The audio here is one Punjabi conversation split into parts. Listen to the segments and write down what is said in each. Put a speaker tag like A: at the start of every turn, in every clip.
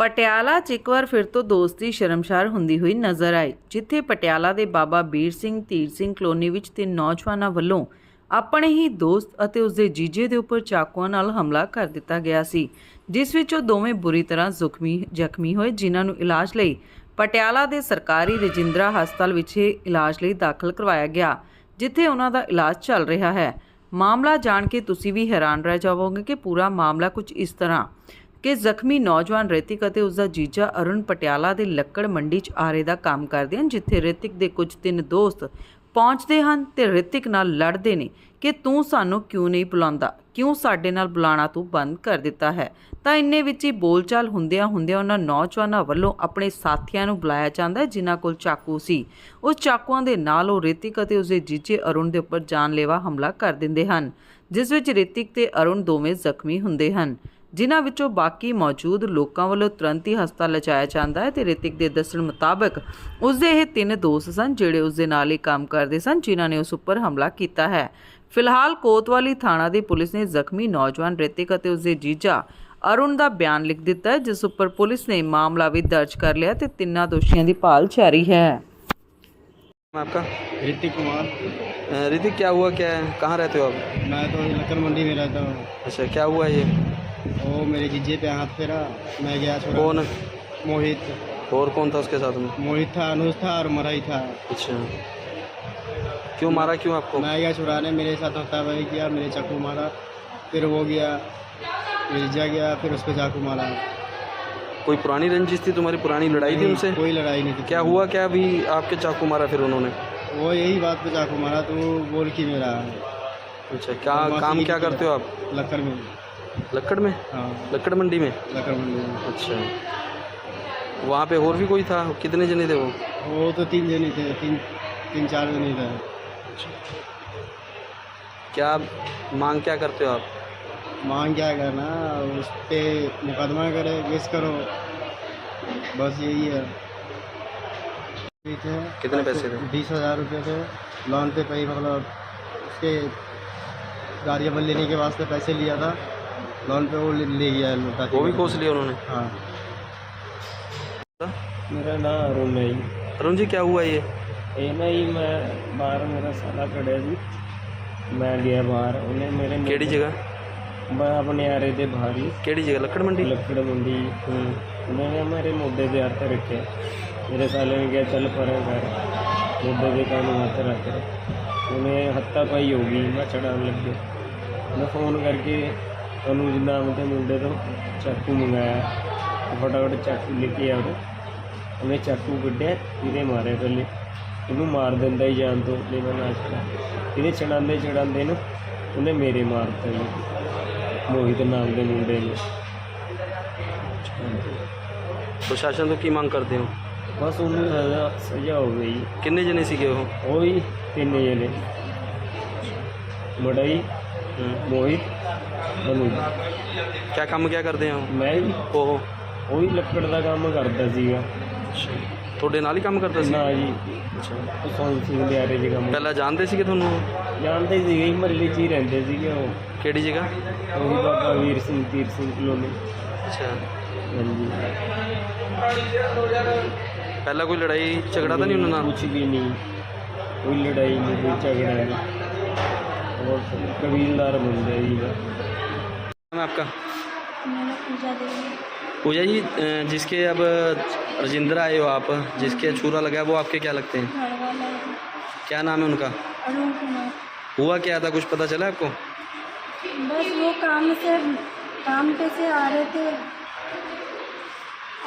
A: ਪਟਿਆਲਾ 'ਚ ਇੱਕ ਵਾਰ ਫਿਰ ਤੋਂ ਦੋਸਤੀ ਸ਼ਰਮਸ਼ਾਰ ਹੁੰਦੀ ਹੋਈ ਨਜ਼ਰ ਆਈ, ਜਿੱਥੇ ਪਟਿਆਲਾ ਦੇ ਬਾਬਾ ਬੀਰ ਸਿੰਘ ਧੀਰ ਸਿੰਘ ਕਲੋਨੀ ਵਿੱਚ ਤਿੰਨ ਨੌਜਵਾਨਾਂ ਵੱਲੋਂ ਆਪਣੇ ਹੀ ਦੋਸਤ ਅਤੇ ਉਸਦੇ ਜੀਜੇ ਦੇ ਉੱਪਰ ਚਾਕੂਆਂ ਨਾਲ ਹਮਲਾ ਕਰ ਦਿੱਤਾ ਗਿਆ ਸੀ, ਜਿਸ ਵਿੱਚ ਉਹ ਦੋਵੇਂ ਬੁਰੀ ਤਰ੍ਹਾਂ ਜ਼ਖਮੀ ਜ਼ਖਮੀ ਹੋਏ, ਜਿਨ੍ਹਾਂ ਨੂੰ ਇਲਾਜ ਲਈ ਪਟਿਆਲਾ ਦੇ ਸਰਕਾਰੀ ਰਜਿੰਦਰਾ ਹਸਪਤਾਲ ਵਿਖੇ ਇਲਾਜ ਲਈ ਦਾਖਲ ਕਰਵਾਇਆ ਗਿਆ, ਜਿੱਥੇ ਉਹਨਾਂ ਦਾ ਇਲਾਜ ਚੱਲ ਰਿਹਾ ਹੈ। ਮਾਮਲਾ ਜਾਣ ਕੇ ਤੁਸੀਂ ਵੀ ਹੈਰਾਨ ਰਹਿ ਜਾਵੋਗੇ ਕਿ ਪੂਰਾ ਮਾਮਲਾ ਕੁਝ ਇਸ ਤਰ੍ਹਾਂ ਕਿ ਜ਼ਖਮੀ ਨੌਜਵਾਨ ਰਿਤਿਕ ਅਤੇ ਉਸ ਦਾ ਜੀਜਾ ਅਰੁਣ ਪਟਿਆਲਾ ਦੇ ਲੱਕੜ ਮੰਡੀ 'ਚ ਆਰੇ ਦਾ ਕੰਮ ਕਰਦੇ ਹਨ, ਜਿੱਥੇ ਰਿਤਿਕ ਦੇ ਕੁਝ ਤਿੰਨ ਦੋਸਤ ਪਹੁੰਚਦੇ ਹਨ ਤੇ ਰਿਤਿਕ ਨਾਲ ਲੜਦੇ ਨੇ ਕਿ ਤੂੰ ਸਾਨੂੰ ਕਿਉਂ ਨਹੀਂ ਬੁਲਾਉਂਦਾ? ਕਿਉਂ ਸਾਡੇ ਨਾਲ ਬੁਲਾਣਾ ਤੂੰ ਬੰਦ ਕਰ ਦਿੱਤਾ ਹੈ? ਤਾਂ ਇੰਨੇ ਵਿੱਚ ਹੀ ਬੋਲਚਾਲ ਹੁੰਦਿਆਂ ਹੁੰਦਿਆਂ ਉਹਨਾਂ ਨੌਜਵਾਨਾਂ ਵੱਲੋਂ ਆਪਣੇ ਸਾਥੀਆਂ ਨੂੰ ਬੁਲਾਇਆ ਜਾਂਦਾ ਹੈ, ਜਿਨ੍ਹਾਂ ਕੋਲ ਚਾਕੂ ਸੀ। ਉਸ ਚਾਕੂਆਂ ਦੇ ਨਾਲ ਉਹ ਰਿਤਿਕ ਅਤੇ ਉਸਦੇ ਜੀਜੇ ਅਰੁਣ ਦੇ ਉੱਪਰ ਜਾਨਲੇਵਾ ਹਮਲਾ ਕਰ ਦਿੰਦੇ ਹਨ, ਜਿਸ ਵਿੱਚ ਰਿਤਿਕ ਤੇ ਅਰੁਣ ਦੋਵੇਂ ਜ਼ਖਮੀ ਹੁੰਦੇ ਹਨ। ਜਿਨ੍ਹਾਂ ਵਿੱਚੋਂ ਬਾਕੀ ਮੌਜੂਦ ਲੋਕਾਂ ਵੱਲੋਂ ਤੁਰੰਤ ਹੀ ਹਸਪਤਾਲ ਲਿਜਾਇਆ ਜਾਂਦਾ ਹੈ ਤੇ ਰਿਤਿਕ ਦੇ ਦੱਸਣ ਮੁਤਾਬਕ ਉਸਦੇ ਇਹ ਤਿੰਨ ਦੋਸਤ ਸਨ ਜਿਹੜੇ ਉਸਦੇ ਨਾਲ ਹੀ ਕੰਮ ਕਰਦੇ ਸਨ ਜਿਨ੍ਹਾਂ ਨੇ ਉਸ ਉੱਪਰ ਹਮਲਾ ਕੀਤਾ ਹੈ ਫਿਲਹਾਲ ਕੋਤਵਾਲੀ ਥਾਣਾ ਦੀ ਪੁਲਿਸ ਨੇ ਜ਼ਖਮੀ ਨੌਜਵਾਨ ਰਿਤਿਕ ਅਤੇ ਉਸਦੇ ਜੀਜਾ ਅਰੁਣ ਦਾ ਬਿਆਨ ਲਿਖ ਦਿੱਤਾ ਹੈ ਜਿਸ ਉੱਪਰ ਪੁਲਿਸ ਨੇ ਮਾਮਲਾ ਵੀ ਦਰਜ ਕਰ ਲਿਆ ਤੇ ਤਿੰਨਾਂ ਦੋਸ਼ੀਆਂ ਦੀ ਭਾਲ ਜਾਰੀ ਹੈ
B: नाम आपका
C: ऋतिक कुमार
B: अ, ऋतिक क्या हुआ क्या है कहाँ रहते हो आप
C: मैं तो लक्कड़ मंडी में रहता हूँ
B: अच्छा क्या हुआ ये
C: वो मेरे जीजे पे हाथ फेरा मैं गया छोड़ा
B: कौन?
C: मोहित।
B: और कौन था उसके साथ में?
C: मोहित था अनुज था और मराई था।
B: अच्छा। क्यों मारा क्यों आपको?
C: मैं गया छुड़ाने मेरे साथ हफ्तावारी किया मेरे चाकू मारा फिर वो गया मेरे जीजा गया फिर उस पर चाकू मारा।
B: कोई पुरानी रंजिश थी तुम्हारी? पुरानी लड़ाई थी उनसे?
C: कोई लड़ाई नहीं थी।
B: क्या हुआ? क्या अभी आपके चाकू मारा फिर उन्होंने?
C: वो यही बात पे चाकू मारा तो बोल की मेरा
B: अच्छा क्या काम क्या करते हो आप?
C: लक्कड़ में।
B: लक्कड़ में?
C: हाँ।
B: लक्कड़ मंडी में?
C: लक्कड़ मंडी में।
B: अच्छा। वहाँ पे और भी कोई था? कितने जने थे वो?
C: वो तो तीन जने थे तीन तीन चार जने थे। अच्छा।
B: क्या मांग क्या करते हो आप?
C: मांग क्या करना उस पर मुकदमा करे केस करो। बस यही है। थे
B: कितने पैसे थे?
C: बीस हज़ार रुपये थे। लोन पे पे मतलब उसके गाड़ी अपन लेने के वास्ते पैसे लिया था। लोन पे वो ले, ले गया लौटा के
B: वो भी
C: गया।
B: कोस लिया उन्होंने
C: हाँ मेरा नाम अरुण है जी
B: अरुण जी क्या हुआ ये
C: ਇਹ ਨਾ ਜੀ ਮੈਂ ਬਾਹਰ ਮੇਰਾ ਸਾਲਾ ਖੜਿਆ ਸੀ ਮੈਂ ਗਿਆ ਬਾਹਰ ਉਹਨੇ ਮੇਰੇ
B: केड़ी जगह
C: ਮੈਂ ਆਪਣੇ ਆਰੇ ਦੇ ਬਾਹਰ ਹੀ
B: केड़ी जगह लक्कड़ मंडी
C: ਲੱਕੜ ਮੰਡੀ ਉਹਨਾਂ ਨੇ ਮੇਰੇ ਮੋਢੇ ਦੇ ਹੱਥ ਰੱਖਿਆ ਮੇਰੇ ਸਾਲੇ ਨੇ ਕਿਹਾ ਚੱਲ ਪਰਾਂ ਕਰ ਮੋਢੇ ਦੇ ਕਾਨੂੰ ਹੱਥ ਰੱਖ ਉਹਨੇ ਹੱਤਾ ਪਾਈ ਹੋ ਗਈ ਮੈਂ ਚੜਾਉਣ ਲੱਗੇ ਮੈਂ ਫੋਨ ਕਰਕੇ ਉਹਨੂੰ ਨਾਮ ਤੇ ਮੁੰਡੇ ਤੋਂ ਚਾਕੂ ਮੰਗਾਇਆ ਫਟਾਫਟ ਚਾਕੂ ਲੈ ਕੇ ਆਇਆ ਉਹਨੇ ਚਾਕੂ ਕੱਢਿਆ ਇਹਦੇ ਮਾਰੇ ਪਹਿਲੇ ਇਹਨੂੰ ਮਾਰ ਦਿੰਦਾ ਹੀ ਜਾਨ ਤੋਂ ਲੈ ਮੈਂ ਨਾ ਛੜਾ ਇਹਦੇ ਚੜਾਉਂਦੇ ਚੜਾਉਂਦੇ ਨੂੰ ਉਹਨੇ ਮੇਰੇ ਮਾਰਤਾ ਜੀ ਮੋਹਿਤ ਨਾਮ ਦੇ ਮੁੰਡੇ ਨੇ।
B: ਪ੍ਰਸ਼ਾਸਨ ਤੋਂ ਕੀ ਮੰਗ ਕਰਦੇ ਹੋ?
C: ਬਸ ਉਹਨੂੰ ਸਜ਼ਾ ਸਜ਼ਾ ਹੋ ਗਈ।
B: ਕਿੰਨੇ ਜਣੇ ਸੀਗੇ ਉਹ?
C: ਉਹ ਹੀ ਤਿੰਨ ਜਣੇ। ਮੜਈ ਮੋਹਿਤ ਮਨੂ
B: ਕਿਆ ਕੰਮ ਕਿਆ ਕਰਦੇ ਹੋ?
C: ਮੈਂ ਵੀ
B: ਉਹ।
C: ਉਹ ਹੀ ਲੱਕੜ ਦਾ ਕੰਮ ਕਰਦਾ ਸੀਗਾ।
B: ਤੁਹਾਡੇ ਨਾਲ ਹੀ ਕੰਮ ਕਰਦਾ ਸੀ?
C: ਨਾ ਜੀ।
B: ਅੱਛਾ।
C: ਉਹ ਸੌਂਗ ਸਿੰਘ ਦੇ ਆਰੇ ਜੀ ਕੰਮ।
B: ਪਹਿਲਾਂ ਜਾਣਦੇ ਸੀਗੇ ਤੁਹਾਨੂੰ
C: ਜਾਣਦੇ ਹੀ ਸੀਗੇ ਮਹੱਲੇ 'ਚ ਹੀ ਰਹਿੰਦੇ ਸੀਗੇ ਉਹ।
B: ਕਿਹੜੀ ਜਗ੍ਹਾ?
C: ਉਹੀ ਬਾਬਾ ਵੀਰ ਸਿੰਘ ਤੀਰ ਸਿੰਘ ਕਲੋਨੀ।
B: ਅੱਛਾ।
C: ਹਾਂਜੀ।
B: ਪਹਿਲਾਂ ਕੋਈ ਲੜਾਈ ਝਗੜਾ ਤਾਂ ਨਹੀਂ ਉਹਨਾਂ ਨਾਲ?
C: ਕੁਛ ਵੀ ਨਹੀਂ। ਕੋਈ ਲੜਾਈ ਨਹੀਂ ਕੋਈ ਝਗੜਾ ਨਹੀਂ। ਉਹ ਕਬੀਲਦਾਰ ਬੰਦੇ ਜੀ।
B: नाम है आपका?
D: पूजा देवी।
B: पूजा जी जिसके अब रजिंद्रा आए हो आप जिसके छुरा लगा है वो आपके क्या लगते हैं?
D: है।
B: क्या नाम है उनका? हुआ क्या था? कुछ पता चला आपको?
D: बस वो काम से काम पे से आ रहे थे।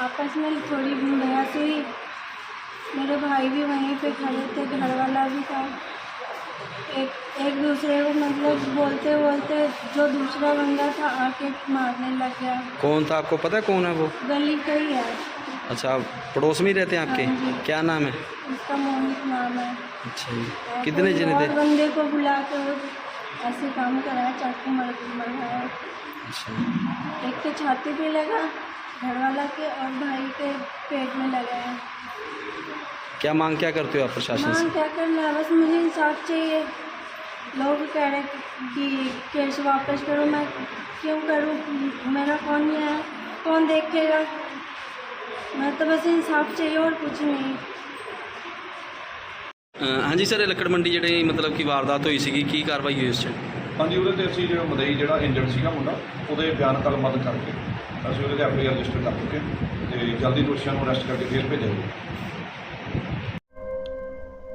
D: आपस में थोड़ी बहस हुई। मेरे भाई भी वहीं पे खड़े थे घर वाला भी था। एक एक दूसरे को मतलब बोलते बोलते जो दूसरा बंदा था आके मारने लग गया।
B: कौन था? आपको पता है कौन है वो?
D: गली का ही है।
B: अच्छा पड़ोस में ही रहते हैं
D: हाँ
B: आपके क्या नाम है?
D: उसका मोहित नाम है।
B: अच्छा कितने जने थे?
D: बंदे को बुला के वो ऐसे काम कराया चाकू मार मरवाया।
B: अच्छा।
D: एक के छाती पे लगा घर वाला के और भाई के पेट में लगा है।
B: क्या मांग क्या करते हो आप प्रशासन से
D: मां क्या करना है बस मुझे इंसाफ चाहिए लोग कह रहे कि केस वापस करो मैं क्यों करूँ मेरा कौन है कौन देखेगा मैं तो बस इंसाफ चाहिए और कुछ नहीं
B: ਅ, ਹਾਂਜੀ ਸਰ ਇਹ ਲੱਕੜ ਮੰਡੀ ਜਿਹੜੇ ਮਤਲਬ ਕਿ ਵਾਰਦਾਤ ਹੋਈ ਸੀਗੀ ਕੀ ਕਾਰਵਾਈ ਹੋਈ ਉਸ 'ਚ
E: ਹਾਂਜੀ ਉਹਦੇ ਤੇ ਅਸੀਂ ਜਿਹੜਾ ਮਦਈ ਜਿਹੜਾ ਇੰਜਰਡ ਸੀਗਾ ਮੁੰਡਾ ਉਹਦੇ ਬਿਆਨ ਕਲਮਤ ਕਰਕੇ ਅਸੀਂ ਉਹਦੇ ਤੇ ਐਫ ਆਈ ਆਰ ਰਜਿਸਟਰ ਕਰ ਚੁੱਕੇ ਹਾਂ ਤੇ ਜਲਦੀ ਦੋਸ਼ੀਆਂ ਨੂੰ ਅਰੈਸਟ ਕਰਕੇ ਫੇਰ ਭੇਜਾਂਗੇ